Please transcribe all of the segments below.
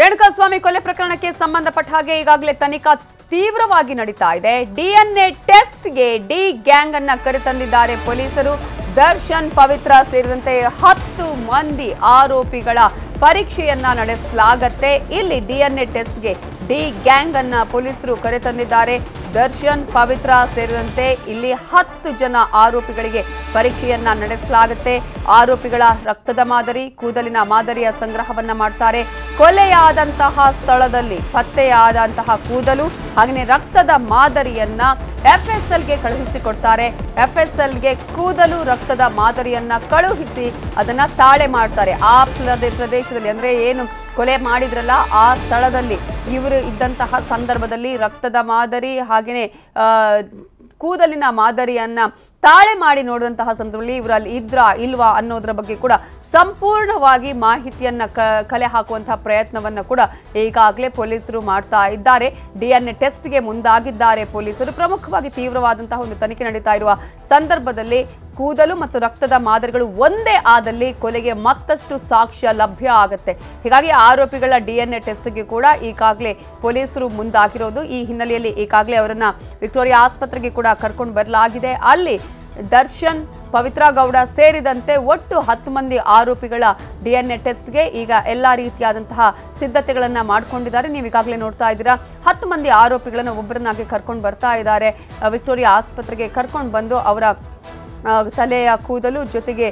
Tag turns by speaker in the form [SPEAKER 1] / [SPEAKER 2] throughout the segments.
[SPEAKER 1] ರೇಣುಕಾಸ್ವಾಮಿ ಕೊಲೆ ಪ್ರಕರಣಕ್ಕೆ ಸಂಬಂಧಪಟ್ಟ ಹಾಗೆ ಈಗಾಗಲೇ ತನಿಖಾ ತೀವ್ರವಾಗಿ ನಡೀತಾ ಇದೆ. ಡಿಎನ್ಎ ಟೆಸ್ಟ್ಗೆ ಡಿ ಗ್ಯಾಂಗ್ ಅನ್ನ ಕರೆತಂದಿದ್ದಾರೆ ಪೊಲೀಸರು. ದರ್ಶನ್, ಪವಿತ್ರ ಸೇರಿದಂತೆ ಹತ್ತು ಮಂದಿ ಆರೋಪಿಗಳ ಪರೀಕ್ಷೆಯನ್ನ ನಡೆಸಲಾಗತ್ತೆ. ಇಲ್ಲಿ ಡಿಎನ್ಎ ಟೆಸ್ಟ್ಗೆ ಡಿ ಗ್ಯಾಂಗ್ ಅನ್ನ ಪೊಲೀಸರು ಕರೆತಂದಿದ್ದಾರೆ. ದರ್ಶನ್, ಪವಿತ್ರ ಸೇರಿದಂತೆ ಇಲ್ಲಿ ಹತ್ತು ಜನ ಆರೋಪಿಗಳಿಗೆ ಪರೀಕ್ಷೆಯನ್ನ ನಡೆಸಲಾಗುತ್ತೆ. ಆರೋಪಿಗಳ ರಕ್ತದ ಮಾದರಿ, ಕೂದಲಿನ ಮಾದರಿಯ ಸಂಗ್ರಹವನ್ನ ಮಾಡ್ತಾರೆ. ಕೊಲೆಯಾದಂತಹ ಸ್ಥಳದಲ್ಲಿ ಪತ್ತೆಯಾದಂತಹ ಕೂದಲು ಹಾಗೆಯೇ ರಕ್ತದ ಮಾದರಿಯನ್ನ ಎಫ್ಎಸ್ಎಲ್ಗೆ ಕಳುಹಿಸಿಕೊಡ್ತಾರೆ. ಎಲ್ಗೆ ಕೂದಲು, ರಕ್ತದ ಮಾದರಿಯನ್ನ ಕಳುಹಿಸಿ ಅದನ್ನ ತಾಳೆ ಮಾಡ್ತಾರೆ. ಆ ಪ್ರದೇ- ಪ್ರದೇಶದಲ್ಲಿ ಅಂದ್ರೆ ಏನು ಕೊಲೆ ಮಾಡಿದ್ರಲ್ಲ, ಆ ಸ್ಥಳದಲ್ಲಿ ಇವರು ಇದ್ದಂತಹ ಸಂದರ್ಭದಲ್ಲಿ ರಕ್ತದ ಮಾದರಿ ಹಾಗೆಯೇ ಕೂದಲಿನ ಮಾದರಿಯನ್ನ ತಾಳೆ ಮಾಡಿ ನೋಡುವಂತಹ ಸಂದರ್ಭದಲ್ಲಿ ಇವರು ಅಲ್ಲಿ ಇದ್ರಾ ಇಲ್ವಾ ಅನ್ನೋದ್ರ ಬಗ್ಗೆ ಕೂಡ ಸಂಪೂರ್ಣವಾಗಿ ಮಾಹಿತಿಯನ್ನ ಕಲೆ ಹಾಕುವಂತಹ ಪ್ರಯತ್ನವನ್ನ ಕೂಡ ಈಗಾಗಲೇ ಪೊಲೀಸರು ಮಾಡ್ತಾ ಇದ್ದಾರೆ. ಡಿಎನ್ಎ ಟೆಸ್ಟ್ಗೆ ಮುಂದಾಗಿದ್ದಾರೆ ಪೊಲೀಸರು. ಪ್ರಮುಖವಾಗಿ ತೀವ್ರವಾದಂತಹ ಒಂದು ತನಿಖೆ ನಡೀತಾ ಇರುವ ಸಂದರ್ಭದಲ್ಲಿ ಕೂದಲು ಮತ್ತು ರಕ್ತದ ಮಾದರಿಗಳು ಒಂದೇ ಆದಲ್ಲಿ ಕೊಲೆಗೆ ಮತ್ತಷ್ಟು ಸಾಕ್ಷ್ಯ ಲಭ್ಯ ಆಗುತ್ತೆ. ಹೀಗಾಗಿ ಆರೋಪಿಗಳ ಡಿಎನ್ಎ ಟೆಸ್ಟ್ಗೆ ಕೂಡ ಈಗಾಗಲೇ ಪೊಲೀಸರು ಮುಂದಾಗಿರೋದು. ಈ ಹಿನ್ನೆಲೆಯಲ್ಲಿ ಈಗಾಗಲೇ ಅವರನ್ನ ವಿಕ್ಟೋರಿಯಾ ಆಸ್ಪತ್ರೆಗೆ ಕೂಡ ಕರ್ಕೊಂಡು ಬರಲಾಗಿದೆ. ಅಲ್ಲಿ ದರ್ಶನ್ ಪವಿತ್ರ ಗೌಡ ಸೇರಿದಂತೆ ಒಟ್ಟು ಹತ್ತು ಮಂದಿ ಆರೋಪಿಗಳ ಡಿಎನ್ಎ ಟೆಸ್ಟ್ಗೆ ಈಗ ಎಲ್ಲ ರೀತಿಯಾದಂತಹ ಸಿದ್ಧತೆಗಳನ್ನು ಮಾಡಿಕೊಂಡಿದ್ದಾರೆ. ನೀವು ಈಗಾಗಲೇ ನೋಡ್ತಾ ಇದ್ದೀರಾ, ಹತ್ತು ಮಂದಿ ಆರೋಪಿಗಳನ್ನು ಒಬ್ಬರನ್ನಾಗಿ ಕರ್ಕೊಂಡು ಬರ್ತಾ ಇದ್ದಾರೆ. ವಿಕ್ಟೋರಿಯಾ ಆಸ್ಪತ್ರೆಗೆ ಕರ್ಕೊಂಡು ಬಂದು ಅವರ ತಲೆಯ ಕೂದಲು ಜೊತೆಗೆ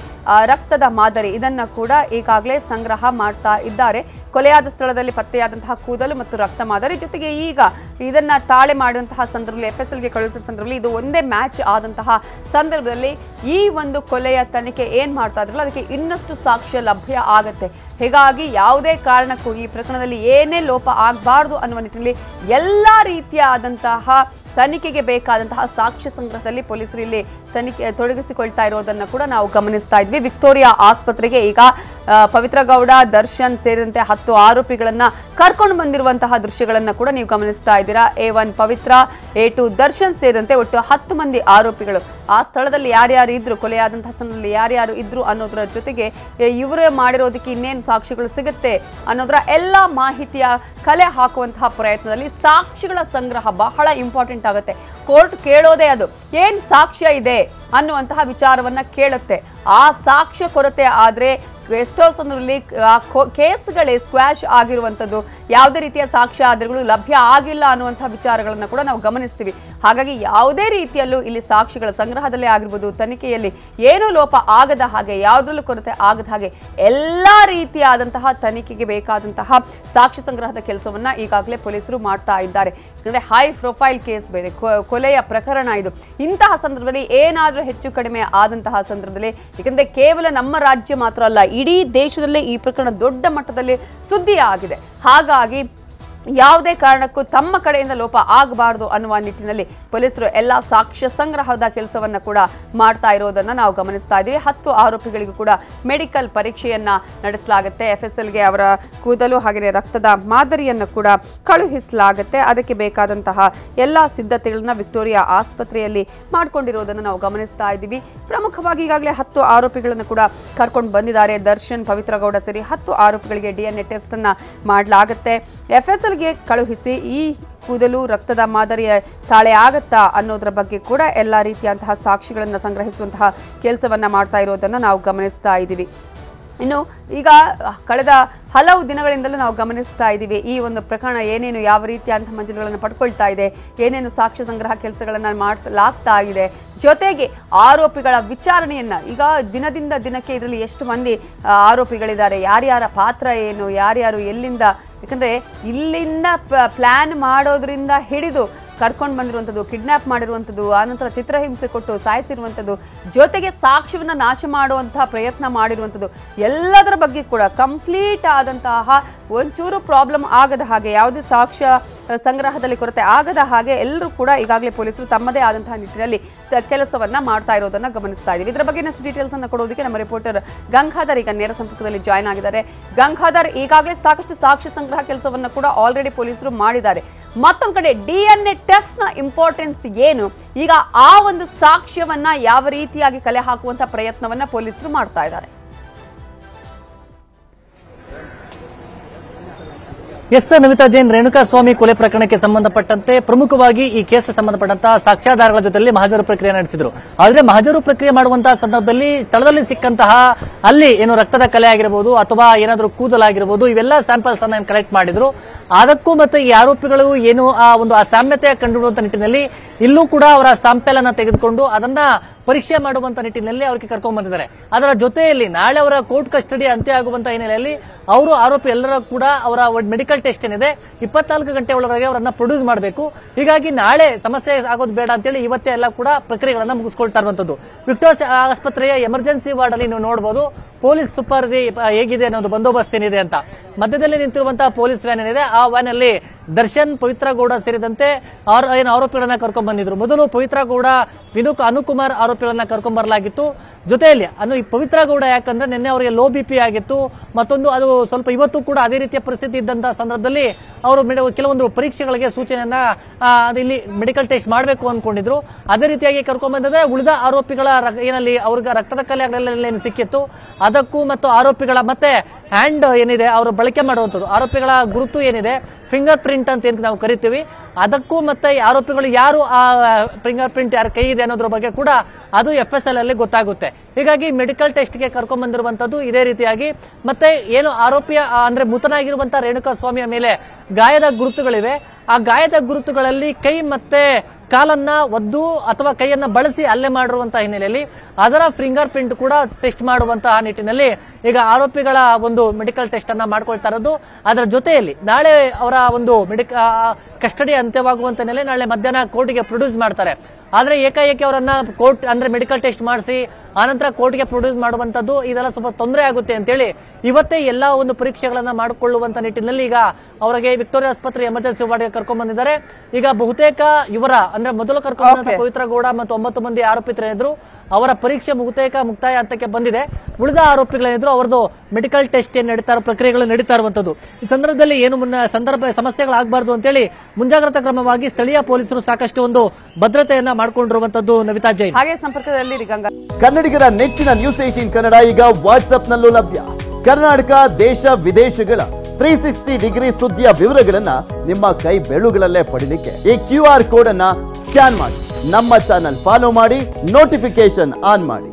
[SPEAKER 1] ರಕ್ತದ ಮಾದರಿ ಇದನ್ನು ಕೂಡ ಈಗಾಗಲೇ ಸಂಗ್ರಹ ಮಾಡ್ತಾ ಇದ್ದಾರೆ. ಕೊಲೆಯಾದ ಸ್ಥಳದಲ್ಲಿ ಪತ್ತೆಯಾದಂತಹ ಕೂದಲು ಮತ್ತು ರಕ್ತ ಮಾದರಿ ಜೊತೆಗೆ ಈಗ ಇದನ್ನ ತಾಳೆ ಮಾಡುವಂತಹ ಸಂದರ್ಭದಲ್ಲಿ ಎಫ್ ಎಸ್ ಎಲ್ಗೆ ಕಳುಹಿಸಿದ ಸಂದರ್ಭದಲ್ಲಿ ಇದು ಒಂದೇ ಮ್ಯಾಚ್ ಆದಂತಹ ಸಂದರ್ಭದಲ್ಲಿ ಈ ಒಂದು ಕೊಲೆಯ ತನಿಖೆ ಏನ್ ಮಾಡ್ತಾ ಇದ್ರಲ್ಲ, ಅದಕ್ಕೆ ಇನ್ನಷ್ಟು ಸಾಕ್ಷ್ಯ ಲಭ್ಯ ಆಗತ್ತೆ. ಹೀಗಾಗಿ ಯಾವುದೇ ಕಾರಣಕ್ಕೂ ಈ ಪ್ರಕರಣದಲ್ಲಿ ಏನೇ ಲೋಪ ಆಗಬಾರ್ದು ಅನ್ನುವ ನಿಟ್ಟಿನಲ್ಲಿ ಎಲ್ಲ ರೀತಿಯಾದಂತಹ ತನಿಖೆಗೆ ಬೇಕಾದಂತಹ ಸಾಕ್ಷ್ಯ ಸಂಗ್ರಹದಲ್ಲಿ ಪೊಲೀಸರು ಇಲ್ಲಿ ತನಿಖೆ ತೊಡಗಿಸಿಕೊಳ್ತಾ ಇರೋದನ್ನ ಕೂಡ ನಾವು ಗಮನಿಸ್ತಾ ಇದ್ವಿ. ವಿಕ್ಟೋರಿಯಾ ಆಸ್ಪತ್ರೆಗೆ ಈಗ ಪವಿತ್ರ ಗೌಡ, ದರ್ಶನ್ ಸೇರಿದಂತೆ ಹತ್ತು ಆರೋಪಿಗಳನ್ನ ಕರ್ಕೊಂಡು ಬಂದಿರುವಂತಹ ದೃಶ್ಯಗಳನ್ನ ಕೂಡ ನೀವು ಗಮನಿಸ್ತಾ ಇದ್ದೀರಾ. A one Pavithra A two Darshan ಸೇರಿದಂತೆ ಒಟ್ಟು ಹತ್ತು ಮಂದಿ ಆರೋಪಿಗಳು. ಆ ಸ್ಥಳದಲ್ಲಿ ಯಾರ್ಯಾರು ಇದ್ರು, ಕೊಲೆಯಾದಂತಹ ಸ್ಥಳದಲ್ಲಿ ಯಾರ್ಯಾರು ಇದ್ರು ಅನ್ನೋದರ ಜೊತೆಗೆ ಇವರೇ ಮಾಡಿರೋದಕ್ಕೆ ಇನ್ನೇನು ಸಾಕ್ಷಿಗಳು ಸಿಗುತ್ತೆ ಅನ್ನೋದರ ಎಲ್ಲ ಮಾಹಿತಿಯ ಕಲೆ ಹಾಕುವಂತಹ ಪ್ರಯತ್ನದಲ್ಲಿ ಸಾಕ್ಷಿಗಳ ಸಂಗ್ರಹ ಬಹಳ ಇಂಪಾರ್ಟೆಂಟ್ ಆಗುತ್ತೆ. ಕೋರ್ಟ್ ಕೇಳೋದೇ ಅದು, ಏನ್ ಸಾಕ್ಷ್ಯ ಇದೆ ಅನ್ನುವಂತಹ ವಿಚಾರವನ್ನ ಕೇಳುತ್ತೆ. ಆ ಸಾಕ್ಷ್ಯ ಕೊರತೆ ಆದ್ರೆ ಎಷ್ಟೋ ಸಂದರ್ಭದಲ್ಲಿ ಕೇಸ್ಗಳೇ ಸ್ಕ್ವಾಶ್ ಆಗಿರುವಂಥದ್ದು. ಯಾವುದೇ ರೀತಿಯ ಸಾಕ್ಷ್ಯ ಆಧಾರಗಳು ಲಭ್ಯ ಆಗಿಲ್ಲ ಅನ್ನುವಂಥ ವಿಚಾರಗಳನ್ನು ಕೂಡ ನಾವು ಗಮನಿಸ್ತೀವಿ. ಹಾಗಾಗಿ ಯಾವುದೇ ರೀತಿಯಲ್ಲೂ ಇಲ್ಲಿ ಸಾಕ್ಷಿಗಳ ಸಂಗ್ರಹದಲ್ಲೇ ಆಗಿರ್ಬೋದು, ತನಿಖೆಯಲ್ಲಿ ಏನೂ ಲೋಪ ಆಗದ ಹಾಗೆ, ಯಾವುದ್ರಲ್ಲೂ ಕೊರತೆ ಆಗದ ಹಾಗೆ, ಎಲ್ಲ ರೀತಿಯಾದಂತಹ ತನಿಖೆಗೆ ಬೇಕಾದಂತಹ ಸಾಕ್ಷಿ ಸಂಗ್ರಹದ ಕೆಲಸವನ್ನ ಈಗಾಗಲೇ ಪೊಲೀಸರು ಮಾಡ್ತಾ ಇದ್ದಾರೆ. ಯಾಕಂದ್ರೆ ಹೈ ಪ್ರೊಫೈಲ್ ಕೇಸ್ ಬೇರೆ ಕೊಲೆಯ ಪ್ರಕರಣ ಇದು. ಇಂತಹ ಸಂದರ್ಭದಲ್ಲಿ ಏನಾದರೂ ಹೆಚ್ಚು ಕಡಿಮೆ ಆದಂತಹ ಸಂದರ್ಭದಲ್ಲಿ ಏಕೆಂದರೆ ಕೇವಲ ನಮ್ಮ ರಾಜ್ಯ ಮಾತ್ರ ಅಲ್ಲ ಇಡೀ ದೇಶದಲ್ಲೇ ಈ ಪ್ರಕರಣ ದೊಡ್ಡ ಮಟ್ಟದಲ್ಲಿ ಸುದ್ದಿ ಆಗಿದೆ ಹಾಗಾಗಿ ಯಾವುದೇ ಕಾರಣಕ್ಕೂ ತಮ್ಮ ಕಡೆಯಿಂದ ಲೋಪ ಆಗಬಾರದು ಅನ್ನುವ ನಿಟ್ಟಿನಲ್ಲಿ ಪೊಲೀಸರು ಎಲ್ಲ ಸಾಕ್ಷ್ಯ ಸಂಗ್ರಹದ ಕೆಲಸವನ್ನು ಕೂಡ ಮಾಡ್ತಾ ಇರೋದನ್ನು ನಾವು ಗಮನಿಸ್ತಾ ಇದ್ದೀವಿ. ಹತ್ತು ಆರೋಪಿಗಳಿಗೂ ಕೂಡ ಮೆಡಿಕಲ್ ಪರೀಕ್ಷೆಯನ್ನು ನಡೆಸಲಾಗುತ್ತೆ. ಎಫ್ ಎಸ್ ಎಲ್ಗೆ ಅವರ ಕೂದಲು ಹಾಗೆಯೇ ರಕ್ತದ ಮಾದರಿಯನ್ನು ಕೂಡ ಕಳುಹಿಸಲಾಗುತ್ತೆ. ಅದಕ್ಕೆ ಬೇಕಾದಂತಹ ಎಲ್ಲ ಸಿದ್ಧತೆಗಳನ್ನ ವಿಕ್ಟೋರಿಯಾ ಆಸ್ಪತ್ರೆಯಲ್ಲಿ ಮಾಡಿಕೊಂಡಿರೋದನ್ನು ನಾವು ಗಮನಿಸ್ತಾ ಇದ್ದೀವಿ. ಪ್ರಮುಖವಾಗಿ ಈಗಾಗಲೇ ಹತ್ತು ಆರೋಪಿಗಳನ್ನು ಕೂಡ ಕರ್ಕೊಂಡು ಬಂದಿದ್ದಾರೆ. ದರ್ಶನ್ ಪವಿತ್ರ ಗೌಡ ಸೇರಿ ಹತ್ತು ಆರೋಪಿಗಳಿಗೆ ಡಿಎನ್ಎ ಟೆಸ್ಟ್ ಅನ್ನ ಮಾಡಲಾಗುತ್ತೆ. ಎಫ್ ಎಸ್ ಎಲ್ಗೆ ಕಳುಹಿಸಿ ಈ ಕೂದಲು ರಕ್ತದ ಮಾದರಿಯ ತಾಳೆ ಆಗತ್ತಾ ಅನ್ನೋದರ ಬಗ್ಗೆ ಕೂಡ ಎಲ್ಲ ರೀತಿಯಂತಹ ಸಾಕ್ಷಿಗಳನ್ನು ಸಂಗ್ರಹಿಸುವಂತಹ ಕೆಲಸವನ್ನ ಮಾಡ್ತಾ ಇರೋದನ್ನ ನಾವು ಗಮನಿಸ್ತಾ ಇದ್ದೀವಿ. ಇನ್ನು ಈಗ ಕಳೆದ ಹಲವು ದಿನಗಳಿಂದಲೂ ನಾವು ಗಮನಿಸ್ತಾ ಇದ್ದೀವಿ. ಈ ಒಂದು ಪ್ರಕರಣ ಏನೇನು ಯಾವ ರೀತಿಯಾದಂಥ ಮಂಜೂರುಗಳನ್ನು ಪಡ್ಕೊಳ್ತಾ ಇದೆ, ಏನೇನು ಸಾಕ್ಷ್ಯ ಸಂಗ್ರಹ ಕೆಲಸಗಳನ್ನು ಮಾಡಲಾಗ್ತಾ ಇದೆ ಜೊತೆಗೆ ಆರೋಪಿಗಳ ವಿಚಾರಣೆಯನ್ನ ಈಗ ದಿನದಿಂದ ದಿನಕ್ಕೆ ಇದರಲ್ಲಿ ಎಷ್ಟು ಮಂದಿ ಆರೋಪಿಗಳಿದ್ದಾರೆ, ಯಾರ್ಯಾರ ಪಾತ್ರ ಏನು, ಯಾರ್ಯಾರು ಎಲ್ಲಿಂದ, ಯಾಕಂದ್ರೆ ಇಲ್ಲಿಂದ ಪ್ಲಾನ್ ಮಾಡೋದ್ರಿಂದ ಹಿಡಿದು ಕರ್ಕೊಂಡು ಬಂದಿರುವಂಥದ್ದು ಕಿಡ್ನಾಪ್ ಮಾಡಿರುವಂಥದ್ದು ಆನಂತರ ಚಿತ್ರಹಿಂಸೆ ಕೊಟ್ಟು ಸಾಯಿಸಿರುವಂಥದ್ದು ಜೊತೆಗೆ ಸಾಕ್ಷ್ಯವನ್ನ ನಾಶ ಮಾಡುವಂತಹ ಪ್ರಯತ್ನ ಮಾಡಿರುವಂಥದ್ದು ಎಲ್ಲದರ ಬಗ್ಗೆ ಕೂಡ ಕಂಪ್ಲೀಟ್ ಆದಂತಹ ಒಂಚೂರು ಪ್ರಾಬ್ಲಮ್ ಆಗದ ಹಾಗೆ, ಯಾವುದೇ ಸಾಕ್ಷ್ಯ ಸಂಗ್ರಹದಲ್ಲಿ ಕೊರತೆ ಆಗದ ಹಾಗೆ ಎಲ್ಲರೂ ಕೂಡ ಈಗಾಗಲೇ ಪೊಲೀಸರು ತಮ್ಮದೇ ಆದಂತಹ ನಿಟ್ಟಿನಲ್ಲಿ ಕೆಲಸವನ್ನು ಮಾಡ್ತಾ ಇರೋದನ್ನ ಗಮನಿಸ್ತಾ ಇದ್ದೀವಿ. ಇದರ ಬಗ್ಗೆ ಇನ್ನಷ್ಟು ಡೀಟೇಲ್ಸ್ ಅನ್ನ ಕೊಡೋದಕ್ಕೆ ನಮ್ಮ ರಿಪೋರ್ಟರ್ ಗಂಗಾಧರ್ ಈಗ ನೇರ ಸಂಪರ್ಕದಲ್ಲಿ ಜಾಯ್ನ್ ಆಗಿದ್ದಾರೆ. ಗಂಗಾಧರ್ ಈಗಾಗಲೇ ಸಾಕಷ್ಟು ಸಾಕ್ಷ್ಯ ಸಂಗ್ರಹ ಕೆಲಸವನ್ನ ಕೂಡ ಆಲ್ರೆಡಿ ಪೊಲೀಸರು ಮಾಡಿದ್ದಾರೆ. ಮತ್ತೊಂದು ಕಡೆ ಡಿ ಎನ್ ಎ ಟೆಸ್ಟ್ನ ಇಂಪಾರ್ಟೆನ್ಸ್ ಏನು? ಈಗ ಆ ಒಂದು ಸಾಕ್ಷ್ಯವನ್ನ ಯಾವ ರೀತಿಯಾಗಿ ಕಲೆ ಹಾಕುವಂಥ ಪ್ರಯತ್ನವನ್ನ ಪೊಲೀಸರು ಮಾಡ್ತಾ ಇದ್ದಾರೆ.
[SPEAKER 2] ಎಸ್ ನಮಿತಾ ಜೈನ್, ರೇಣುಕಾ ಸ್ವಾಮಿ ಕೊಲೆ ಪ್ರಕರಣಕ್ಕೆ ಸಂಬಂಧಪಟ್ಟಂತೆ ಪ್ರಮುಖವಾಗಿ ಈ ಕೇಸ್ ಸಂಬಂಧಪಟ್ಟಂತಹ ಸಾಕ್ಷ್ಯಾಧಾರಗಳ ಜೊತೆಯಲ್ಲಿ ಮಹಾಜರು ಪ್ರಕ್ರಿಯೆ ನಡೆಸಿದ್ರು. ಆದರೆ ಮಹಾಜರು ಪ್ರಕ್ರಿಯೆ ಮಾಡುವಂತಹ ಸಂದರ್ಭದಲ್ಲಿ ಸ್ಥಳದಲ್ಲಿ ಸಿಕ್ಕಂತಹ ಅಲ್ಲಿ ಏನು ರಕ್ತದ ಕಲೆ ಆಗಿರಬಹುದು ಅಥವಾ ಏನಾದರೂ ಕೂದಲಾಗಿರಬಹುದು ಇವೆಲ್ಲ ಸ್ಯಾಂಪಲ್ಸ್ ಅನ್ನ ಕಲೆಕ್ಟ್ ಮಾಡಿದ್ರು. ಅದಕ್ಕೂ ಮತ್ತೆ ಈ ಆರೋಪಿಗಳು ಏನು ಆ ಒಂದು ಅಸಾಮ್ಯತೆ ಸಾಮ್ಯತೆ ಕಂಡುಹಿಡುವಂತ ನಿಟ್ಟಿನಲ್ಲಿ ಇಲ್ಲೂ ಕೂಡ ಅವರ ಸ್ಯಾಂಪಲ್ ಅನ್ನ ತೆಗೆದುಕೊಂಡು ಅದನ್ನ ಪರೀಕ್ಷೆ ಮಾಡುವಂತ ನಿಟ್ಟಿನಲ್ಲಿ ಅವರಿಗೆ ಕರ್ಕೊಂಡ್ ಬಂದಿದ್ದಾರೆ. ಅದರ ಜೊತೆಯಲ್ಲಿ ನಾಳೆ ಅವರ ಕೋರ್ಟ್ ಕಸ್ಟಡಿ ಅಂತ್ಯ ಆಗುವಂತ ಹಿನ್ನೆಲೆಯಲ್ಲಿ ಅವರು ಆರೋಪಿ ಎಲ್ಲರೂ ಕೂಡ ಅವರ ಮೆಡಿಕಲ್ ಟೆಸ್ಟ್ ಏನಿದೆ, ಇಪ್ಪತ್ನಾಲ್ಕು ಗಂಟೆ ಒಳಗೆ ಅವರನ್ನ ಪ್ರೊಡ್ಯೂಸ್ ಮಾಡಬೇಕು. ಹೀಗಾಗಿ ನಾಳೆ ಸಮಸ್ಯೆ ಆಗೋದು ಬೇಡ ಅಂತೇಳಿ ಇವತ್ತೇ ಎಲ್ಲ ಕೂಡ ಪ್ರಕ್ರಿಯೆಗಳನ್ನ ಮುಗಿಸ್ಕೊಳ್ತಾ ಇರುವಂತದ್ದು. ವಿಕ್ಟೋಸ್ ಆಸ್ಪತ್ರೆಯ ಎಮರ್ಜೆನ್ಸಿ ವಾರ್ಡ್ ಅಲ್ಲಿ ನೀವು ನೋಡಬಹುದು ಪೊಲೀಸ್ ಸೂಪರ್ ಹೇಗಿದೆ ಅನ್ನೋದು ಬಂದೋಬಸ್ತ್ ಏನಿದೆ ಅಂತ. ಮಧ್ಯದಲ್ಲಿ ನಿಂತಿರುವಂತಹ ಪೊಲೀಸ್ ವ್ಯಾನ್ ಏನಿದೆ, ಆ ವ್ಯಾನ್ ಅಲ್ಲಿ ದರ್ಶನ್ ಪವಿತ್ರ ಗೌಡ ಸೇರಿದಂತೆ ಏನು ಆರೋಪಿಗಳನ್ನ ಕರ್ಕೊಂಡ್ ಬಂದಿದ್ರು. ಮೊದಲು ಪವಿತ್ರ ಗೌಡ ವಿನು ಅನುಕುಮಾರ್ ಆರೋಪಿಗಳನ್ನ ಕರ್ಕೊಂಡ್ ಬರಲಾಗಿತ್ತು. ಜೊತೆಯಲ್ಲಿ ಅನು ಪವಿತ್ರ ಗೌಡ ಯಾಕಂದ್ರೆ ನಿನ್ನೆ ಅವರಿಗೆ ಲೋ ಬಿ ಪಿ ಆಗಿತ್ತು. ಮತ್ತೊಂದು ಅದು ಸ್ವಲ್ಪ ಇವತ್ತು ಕೂಡ ಅದೇ ರೀತಿಯ ಪರಿಸ್ಥಿತಿ ಇದ್ದಂತಹ ಸಂದರ್ಭದಲ್ಲಿ ಅವರು ಕೆಲವೊಂದು ಪರೀಕ್ಷೆಗಳಿಗೆ ಸೂಚನೆಯನ್ನ ಇಲ್ಲಿ ಮೆಡಿಕಲ್ ಟೆಸ್ಟ್ ಮಾಡಬೇಕು ಅನ್ಕೊಂಡಿದ್ರು. ಅದೇ ರೀತಿಯಾಗಿ ಕರ್ಕೊಂಡ್ ಬಂದಿದ್ರೆ ಉಳಿದ ಆರೋಪಿಗಳ ಏನಲ್ಲಿ ಅವ್ರಿಗೆ ರಕ್ತದ ಕಲೆಗಳಲ್ಲಿ ಏನು ಸಿಕ್ಕಿತ್ತು ಅದಕ್ಕೂ ಮತ್ತು ಆರೋಪಿಗಳ ಮತ್ತೆ ಹ್ಯಾಂಡ್ ಏನಿದೆ, ಅವರು ಬಳಕೆ ಮಾಡುವಂಥದ್ದು. ಆರೋಪಿಗಳ ಗುರುತು ಏನಿದೆ ಫಿಂಗರ್ ಪ್ರಿಂಟ್ ಅಂತ ಏನು ನಾವು ಕರಿತೀವಿ. ಅದಕ್ಕೂ ಮತ್ತೆ ಆರೋಪಿಗಳು ಯಾರು ಆ ಫಿಂಗರ್ ಪ್ರಿಂಟ್ ಯಾರ ಕೈ ಇದೆ ಅನ್ನೋದ್ರ ಬಗ್ಗೆ ಕೂಡ ಅದು ಎಫ್ ಎಸ್ ಎಲ್ ಅಲ್ಲಿ ಗೊತ್ತಾಗುತ್ತೆ. ಹೀಗಾಗಿ ಮೆಡಿಕಲ್ ಟೆಸ್ಟ್ಗೆ ಕರ್ಕೊಂಡ್ ಬಂದಿರುವಂತದ್ದು ಇದೇ ರೀತಿಯಾಗಿ. ಮತ್ತೆ ಏನು ಆರೋಪಿಯ ಅಂದ್ರೆ ಮೃತನಾಗಿರುವಂತಹ ರೇಣುಕಾ ಸ್ವಾಮಿಯ ಮೇಲೆ ಗಾಯದ ಗುರುತುಗಳಿವೆ. ಆ ಗಾಯದ ಗುರುತುಗಳಲ್ಲಿ ಕೈ ಮತ್ತೆ ಕಾಲನ್ನ ಒದ್ದು ಅಥವಾ ಕೈಯನ್ನ ಬಳಸಿ ಹಲ್ಲೆ ಮಾಡಿರುವಂತಹ ಹಿನ್ನೆಲೆಯಲ್ಲಿ ಅದರ ಫಿಂಗರ್ ಪ್ರಿಂಟ್ ಕೂಡ ಟೆಸ್ಟ್ ಮಾಡುವಂತಹ ನಿಟ್ಟಿನಲ್ಲಿ ಈಗ ಆರೋಪಿಗಳ ಒಂದು ಮೆಡಿಕಲ್ ಟೆಸ್ಟ್ ಅನ್ನ ಮಾಡ್ಕೊಳ್ತಾ ಇರೋದು. ಅದರ ಜೊತೆಯಲ್ಲಿ ನಾಳೆ ಅವರ ಒಂದು ಮೆಡಿಕ ಕಸ್ಟಡಿ ಅಂತ್ಯವಾಗುವಂತ ನೆಲೆ ನಾಳೆ ಮಧ್ಯಾಹ್ನ ಕೋರ್ಟ್ಗೆ ಪ್ರೊಡ್ಯೂಸ್ ಮಾಡ್ತಾರೆ. ಆದ್ರೆ ಏಕಾಏಕಿ ಅವರನ್ನ ಕೋರ್ಟ್ ಅಂದ್ರೆ ಮೆಡಿಕಲ್ ಟೆಸ್ಟ್ ಮಾಡಿಸಿ ಆನಂತರ ಕೋರ್ಟ್ಗೆ ಪ್ರೊಡ್ಯೂಸ್ ಮಾಡುವಂತದ್ದು ಇದೆಲ್ಲ ಸ್ವಲ್ಪ ತೊಂದರೆ ಆಗುತ್ತೆ ಅಂತೇಳಿ ಇವತ್ತೇ ಎಲ್ಲಾ ಒಂದು ಪರೀಕ್ಷೆಗಳನ್ನ ಮಾಡಿಕೊಳ್ಳುವಂತ ನಿಟ್ಟಿನಲ್ಲಿ ಈಗ ಅವರಿಗೆ ವಿಕ್ಟೋರಿಯಾ ಆಸ್ಪತ್ರೆ ಎಮರ್ಜೆನ್ಸಿ ವಾರ್ಡ್ಗೆ ಕರ್ಕೊಂಡ್ ಬಂದಿದ್ದಾರೆ. ಈಗ ಬಹುತೇಕ ಇವರ ಅಂದ್ರೆ ಮೊದಲು ಕರ್ಕೊಂಡ್. ಪವಿತ್ರ ಗೌಡ ಮತ್ತು ಒಂಬತ್ತು ಮಂದಿ ಆರೋಪಿತರೇನಿದ್ರು ಅವರ ಪರೀಕ್ಷೆ ಬಹುತೇಕ ಮುಕ್ತಾಯ ಹಂತಕ್ಕೆ ಬಂದಿದೆ. ಉಳಿದ ಆರೋಪಿಗಳೇನಿದ್ರು ಅವರದು ಮೆಡಿಕಲ್ ಟೆಸ್ಟ್ ಏನ್ ನಡೀತಾ ಪ್ರಕ್ರಿಯೆಗಳು ನಡೀತಾ ಇರುವಂತದ್ದು. ಈ ಸಂದರ್ಭದಲ್ಲಿ ಏನು ಮುನ್ನ ಸಂದರ್ಭ ಸಮಸ್ಯೆಗಳಾಗಬಾರ್ದು ಅಂತೇಳಿ ಮುಂಜಾಗ್ರತಾ ಕ್ರಮವಾಗಿ ಸ್ಥಳೀಯ ಪೊಲೀಸರು ಸಾಕಷ್ಟು ಒಂದು ಭದ್ರತೆಯನ್ನ ಮಾಡ್ಕೊಂಡಿರುವಂತದ್ದು ನವಿತಾ ಜೈನ್.
[SPEAKER 1] ಹಾಗೆ ಸಂಪರ್ಕದಲ್ಲಿ
[SPEAKER 3] ಕನ್ನಡಿಗರ ನೆಚ್ಚಿನ ನ್ಯೂಸ್ ಏಟೀನ್ ಕನ್ನಡ ಈಗ ವಾಟ್ಸ್ಆಪ್ನಲ್ಲೂ ಲಭ್ಯ. ಕರ್ನಾಟಕ ದೇಶ ವಿದೇಶಗಳ ತ್ರೀ ಸಿಕ್ಸ್ಟಿ ಡಿಗ್ರಿ ಸುದ್ದಿಯ ವಿವರಗಳನ್ನ ನಿಮ್ಮ ಕೈ ಬೆಳುಗಳಲ್ಲೇ ಪಡಿಲಿಕ್ಕೆ ಈ ಕ್ಯೂ ಆರ್ ಕೋಡ್ ಅನ್ನ ಸ್ಕ್ಯಾನ್ ಮಾಡಿ. ನಮ್ಮ ಚಾನಲ್ ಫಾಲೋ ಮಾಡಿ ನೋಟಿಫಿಕೇಶನ್ ಆನ್ ಮಾಡಿ.